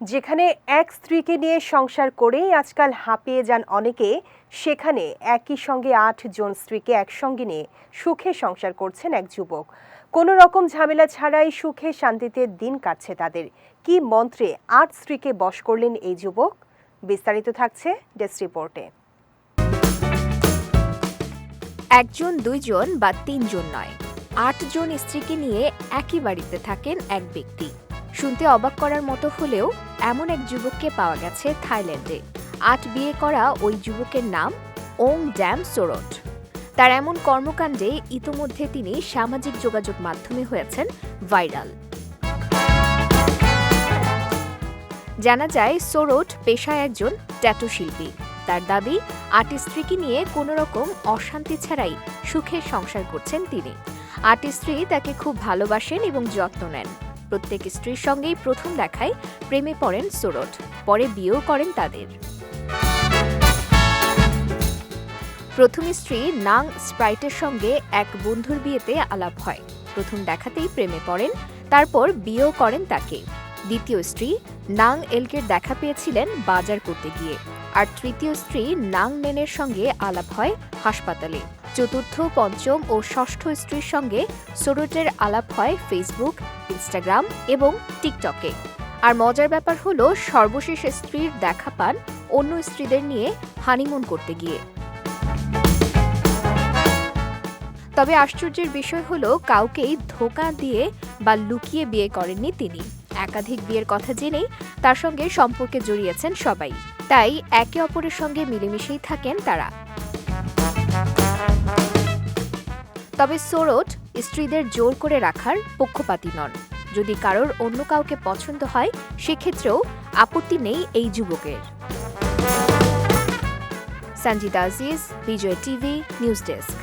যেখানে এক স্ত্রীকে নিয়ে সংসার করেই আজকাল হাঁপিয়ে যান অনেকে, সেখানে একই সঙ্গে আট জন স্ত্রীকে একসঙ্গে নিয়ে সুখে সংসার করছেন এক যুবক। কোনো রকম ঝামেলা ছাড়াই সুখে শান্তিতে দিন কাটছে তাদের। কি মন্ত্রে আট স্ত্রীকে বশ করলেন এই যুবক? বিস্তারিত থাকছে ডেস্ক রিপোর্টে। একজন, দুইজন বা তিনজন নয়, আটজন স্ত্রীকে নিয়ে একই বাড়িতে থাকেন এক ব্যক্তি। শুনতে অবাক করার মতো হলেও এমন এক যুবককে পাওয়া গেছে থাইল্যান্ডে। আট বিয়ে করা ওই যুবকের নাম ওং ড্যাম সোরট। তার এমন কর্মকাণ্ডে ইতোমধ্যে তিনি সামাজিক যোগাযোগ মাধ্যমে হয়েছেন ভাইরাল। জানা যায়, সোরট পেশায় একজন ট্যাটু শিল্পী। তার দাবি, আট স্ত্রীকে নিয়ে কোনো রকম অশান্তি ছাড়াই সুখে সংসার করছেন তিনি। আট স্ত্রী তাকে খুব ভালোবাসেন এবং যত্ন নেন। প্রত্যেক স্ত্রীর সঙ্গেই প্রথম দেখায় প্রেমে পড়েন সোরট পরে বিয়েও করেন তাদের। প্রথম স্ত্রী নাং স্প্রাইটের সঙ্গে এক বন্ধুর বিয়েতে আলাপ হয়। প্রথম দেখাতেই প্রেমে পড়েন, তারপর বিয়েও করেন তাকে। দ্বিতীয় স্ত্রী নাং এলকের দেখা পেয়েছিলেন বাজার করতে গিয়ে। আর তৃতীয় স্ত্রী নাং নেনের সঙ্গে আলাপ হয় হাসপাতালে। চতুর্থ, পঞ্চম ও ষষ্ঠ স্ত্রীর সঙ্গে সোরটের আলাপ হয় ফেসবুক ইনস্টাগ্রাম এবং টিকটকে আর মজার ব্যাপার হলো, সর্বশেষ স্ত্রীর দেখা পান অন্য স্ত্রীদের নিয়ে হানিমুন করতে গিয়ে। তবে আশ্চর্যের বিষয় হলো, কাউকেই ধোকা দিয়ে বা লুকিয়ে বিয়ে করেননি তিনি। একাধিক বিয়ের কথা জেনেই তার সঙ্গে সম্পর্কে জড়িয়েছেন সবাই। তাই একে অপরের সঙ্গে মিলেমিশেই থাকেন তারা। তবে সোরট স্ত্রীদের জোর করে রাখার পক্ষপাতী নন। যদি কারোর অন্য কাউকে পছন্দ হয়, সেক্ষেত্রেও আপত্তি নেই এই যুবকের। Sanjita Aziz, Vijay TV, news desk.